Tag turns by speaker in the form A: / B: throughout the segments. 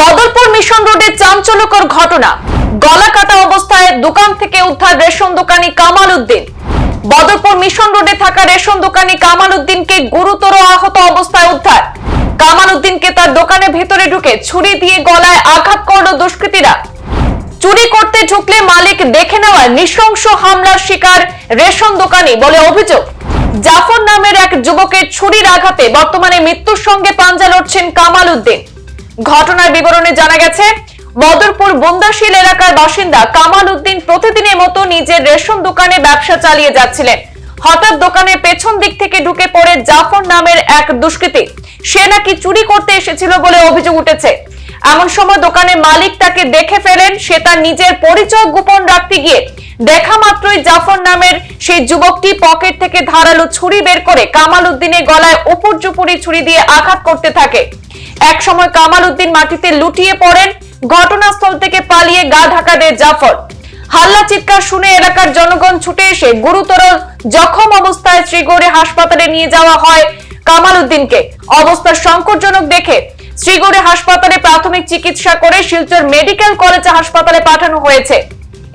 A: Badarpur mission রোডে চাঞ্চল্যকর ঘটনা। গলা কাটা অবস্থায় দোকান থেকে উদ্ধার রেশন দোকানি কামাল উদ্দিন। বদরপুর মিশন রোডে থাকা রেশন দোকানি কামাল উদ্দিনকে গুরুতর আহত অবস্থায় উদ্ধার। কামাল উদ্দিনকে তার দোকানের ভেতরে ঢুকে ছুরি দিয়ে গলায় আঘাত করল দুষ্কৃতীরা। চুরি করতে ঢুকলে মালিক দেখে নেওয়ার নৃশংস হামলার শিকার রেশন দোকানি বলে অভিযোগ। জাফর নামের এক যুবকের ছুরির আঘাতে বর্তমানে মৃত্যুর সঙ্গে পাঞ্জা লড়ছেন কামাল উদ্দিন। ঘটনার বিবরণে জানা গেছে, বদরপুর বন্দাশীল এলাকার বাসিন্দা কামাল উদ্দিন প্রতিদিনের মতো নিজের রেশন দোকানে ব্যবসা চালিয়ে যাচ্ছিলেন। হঠাৎ দোকানের পেছন দিক থেকে ঢুকে পড়ে জাফর নামের এক দুষ্কৃতী। সে নাকি চুরি করতে এসেছিল বলে অভিযোগ উঠেছে। এমন সময় দোকানের মালিক তাকে দেখে ফেলেন, সে তার নিজের পরিচয় গোপন রাখতে গিয়ে দেখা মাত্রই জাফর নামের সেই যুবকটি পকেট থেকে ধারালো ছুরি বের করে কামাল উদ্দিনের গলায় উপর জুপুরি ছুরি দিয়ে আঘাত করতে থাকে। এক সময় কামাল উদ্দিন মাটিতে লুটিয়ে পড়েন, ঘটনাস্থল থেকে পালিয়ে গা ঢাকা দেয় জাফর। হাল্লা চিৎকার শুনে এলাকার জনগণ ছুটে এসে গুরুতর জখম অবস্থায় শ্রীগড়ে হাসপাতালে নিয়ে যাওয়া হয় কামাল উদ্দিনকে। অবস্থা সংকটজনক দেখে শ্রীগড়ে হাসপাতালে প্রাথমিক চিকিৎসা করে শিলচর মেডিকেল কলেজ হাসপাতালে পাঠানো হয়েছে।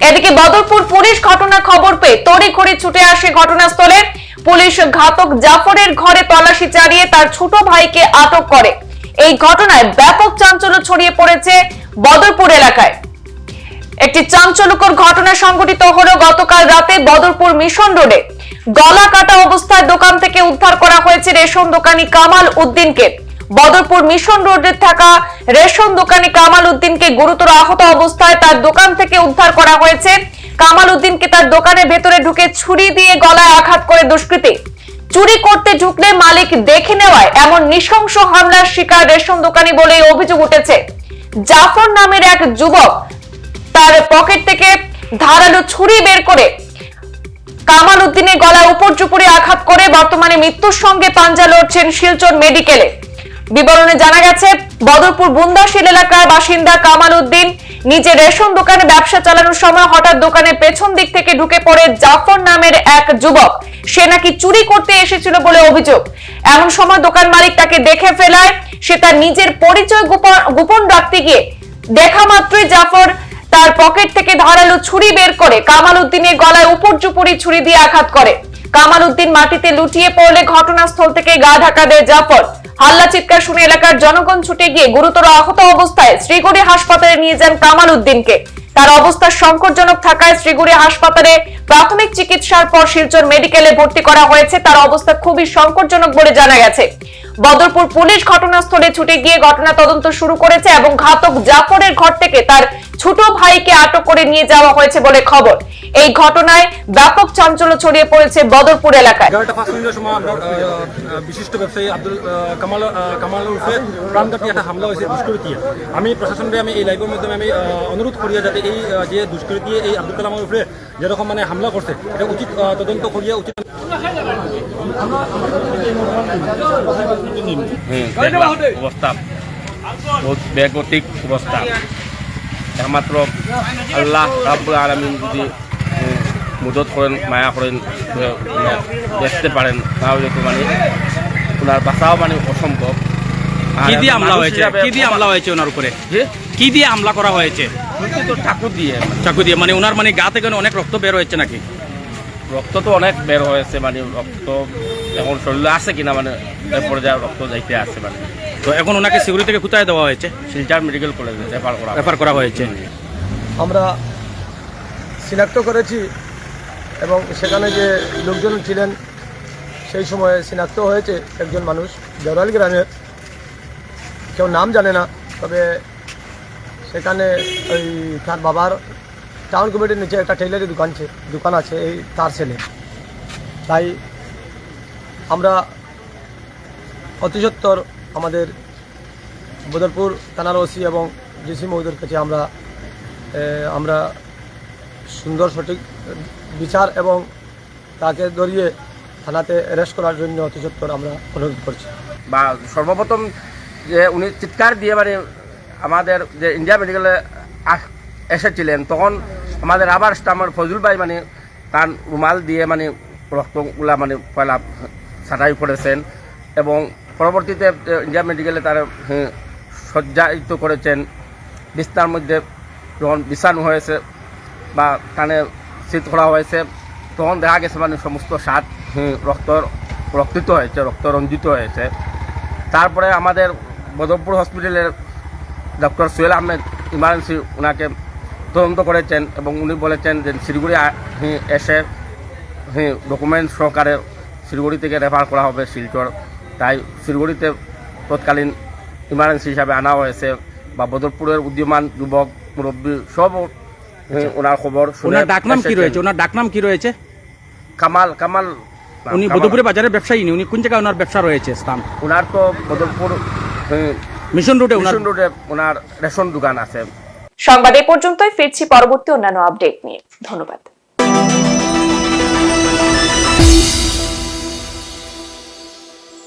A: এদিকে বদরপুর পুলিশ ঘটনা খবর পেয়ে তড়ি তড়িঘড়ি ছুটে আসে ঘটনাস্থলে। পুলিশ ঘাতক জাফরের ঘরে তল্লাশি চালিয়ে তার ছোট ভাইকে আটক করে। এই ঘটনায় ব্যাপক চাঞ্চল্য ছড়িয়ে পড়েছে বদরপুর এলাকায়। একটি চাঞ্চল্যকর ঘটনা সংঘটিত হলো গতকাল রাতে বদরপুর মিশন রোডে। গলা কাটা অবস্থায় দোকান থেকে উদ্ধার করা হয়েছে রেশন দোকানি কামাল উদ্দিনকে। বদরপুর মিশন রোডে থাকা রেশন দোকানি কামাল উদ্দিনকে গুরুতর আহত অবস্থায় তার দোকান থেকে উদ্ধার করা হয়েছে। কামাল উদ্দিনকে তার দোকানের ভেতরে ঢুকে ছুরি দিয়ে গলায় আঘাত করে দুষ্কৃতী। চুরি করতে ঢুকলে মালিক দেখে নেওয়ায় এমন নৃশংস হামলার শিকার রেশন দোকানি বলে অভিযোগ উঠেছে। জাফর নামের এক যুবক তার পকেট থেকে ধারালো ছুরি বের করে কামাল উদ্দিনের গলায় উপর চুপুরে আঘাত করে বর্তমানে মৃত্যুর সঙ্গে পাঞ্জা লড়ছেন শিলচর মেডিকেলে। বিবরণে জানা গেছে, বদরপুর বুন্দাশীল এলাকার বাসিন্দা কামাল উদ্দিন নিজে রেশন দোকানে ব্যবসা চালানোর সময় হঠাৎ দোকানের পেছন দিক থেকে ঢুকে পড়ে জাফর নামের এক যুবক। সে নাকি চুরি করতে এসেছিল বলে অভিযোগ। এমন সময় দোকান মালিক তাকে দেখে ফেলায়। সে তার নিজের পরিচয় গোপন রাখতে গিয়ে দেখা মাত্রই জাফর তার পকেট থেকে ধারালো ছুরি বের করে কামাল উদ্দিনের গলায় উপর চুপুরি ছুরি দিয়ে আঘাত করে। কামাল উদ্দিন মাটিতে লুটিয়ে পড়লে ঘটনাস্থল থেকে গা ঢাকা দেয় জাফর। হাল্লা চিৎকার শুনে এলাকার জনগণ ছুটে গিয়ে গুরুতর আহত অবস্থায় শ্রীগুড়ি হাসপাতালে নিয়ে যান কামাল উদ্দিনকে। তার অবস্থা সংকটজনক থাকায় শ্রীগুড়ি হাসপাতালে প্রাথমিক চিকিৎসার পর শিলচর মেডিকেলে ভর্তি করা হয়েছে। তার অবস্থা খুবই সংকটজনক বলে জানা গেছে। বদরপুর পুলিশ ঘটনাস্থলে ছুটে গিয়ে ঘটনা তদন্ত শুরু করেছে এবং ঘাতক জাফরের ঘর থেকে তার ছোট ভাইকে আটক করে নিয়ে যাওয়া হয়েছে বলে খবর। এই ঘটনায় ব্যাপক চাঞ্চল্য ছড়িয়ে পড়েছে বদরপুর এলাকায়।
B: বিশিষ্ট ব্যবসায়ী আব্দুল কামাল কামাল উর্ফে প্রাণঘাতী একটা হামলা হয়েছে দুষ্কৃতি আমি প্রশাসনকে আমি এই লাইভের মাধ্যমে আমি অনুরোধ করিয়া যাতে এই যে দুষ্কৃতি এই আব্দুল কালাম উর্ফে যেরকম মানে হামলা করছে এটা উচিত তদন্ত করিয়া উচিত।
C: হুম, অবস্থা। বহুত বেগতিক অবস্থা। একমাত্র আল্লাহ রাব্বুল আলমিন যদি মদত করেন মায়া করেন দেখতে পারেন তাহলে তো মানে ওনার বাঁচাও মানে অসম্ভব।
D: কি দিয়ে হামলা হয়েছে? কি দিয়ে হামলা হয়েছে ওনার উপরে? কি দিয়ে হামলা করা হয়েছে?
C: তো ঠাকুর দিয়ে।
D: চাকু দিয়ে মানে ওনার মানে গা থেকে অনেক রক্ত বের হয়েছে নাকি?
C: রক্ত তো অনেক বের হয়েছে মানে রক্ত এখন শরীরে আছে কিনা মানে পর্যায়ে রক্ত যাইতে আছে মানে।
D: তো এখন ওনাকে সিকিউরিটি থেকে কোথায় দেওয়া হয়েছে?
C: শিলচার মেডিকেল কলেজে। রেফার করা
D: রেফার করা হয়েছে।
E: আমরা শনাক্ত করেছি এবং সেখানে যে লোকজন ছিলেন সেই সময়ে শনাক্ত হয়েছে একজন মানুষ দেওরাল গ্রামের। কেউ নাম জানে না তবে সেখানে ওই তার বাবার টাউন কমিটির নিচে একটা টেইলারি দোকান দোকান আছে এই তার ছেলে। তাই আমরা অতি সত্বর আমাদের বদরপুর থানার ওসি এবং ডিসি মহোদয়ের কাছে আমরা আমরা সুন্দর সঠিক বিচার এবং তাকে ধরিয়ে থানাতে অ্যারেস্ট করার জন্য অতি সত্বর আমরা অনুরোধ করছি।
C: বা সর্বপ্রথম যে উনি চিৎকার দিয়ে মানে আমাদের যে ইন্ডিয়া মেডিকেলে এসেছিলেন, তখন আমাদের আবার স্টামার ফজল ভাই মানে তার রুমাল দিয়ে মানে রক্তগুলা মানে পয়লা ছাটাই করেছেন এবং পরবর্তীতে ইন্ডিয়া মেডিকেলে তার সজ্জায়িত করেছেন। বিস্তার মধ্যে যখন বিছানো হয়েছে বা কানে শীত করা হয়েছে, তখন দেখা গেছে মানে সমস্ত স্বাদ রক্ত, রক্তিত হয়েছে, রক্ত রঞ্জিত হয়েছে। তারপরে আমাদের বদরপুর হসপিটালের ডক্টর সোহেল আহমেদ ইমার্জেন্সি ওনাকে তদন্ত করেছেন এবং উনি বলেছেন যে শিলিগুড়ি এসে ডকুমেন্ট সহকারে শিলিগুড়ি থেকে রেফার করা হবে শিলচর। তাই শিলিগুড়িতে তৎকালীন ইমার্জেন্সি হিসাবে আনা হয়েছে বা বদরপুরের উদ্যমান যুবক মুরব্বী সব হ্যাঁ, ওনার খবর শুনে
D: ওনার ডাকনাম কি রয়েছে? ওনার ডাকনাম কি রয়েছে?
C: কামাল কামাল
D: উনি
C: কামাল।
D: বদরপুরে বাজারের ব্যবসায়ী উনি কোন জায়গায় ওনার ব্যবসা রয়েছে স্থান?
C: ওনার তো বদরপুর
D: মিশন রোডে
C: মিশন রোডে ওনার রেশন দোকান আছে।
A: সংবাদ এ পর্যন্তই ফিরছি পরবর্তী অন্যান্য আপডেট নিয়ে। ধন্যবাদ।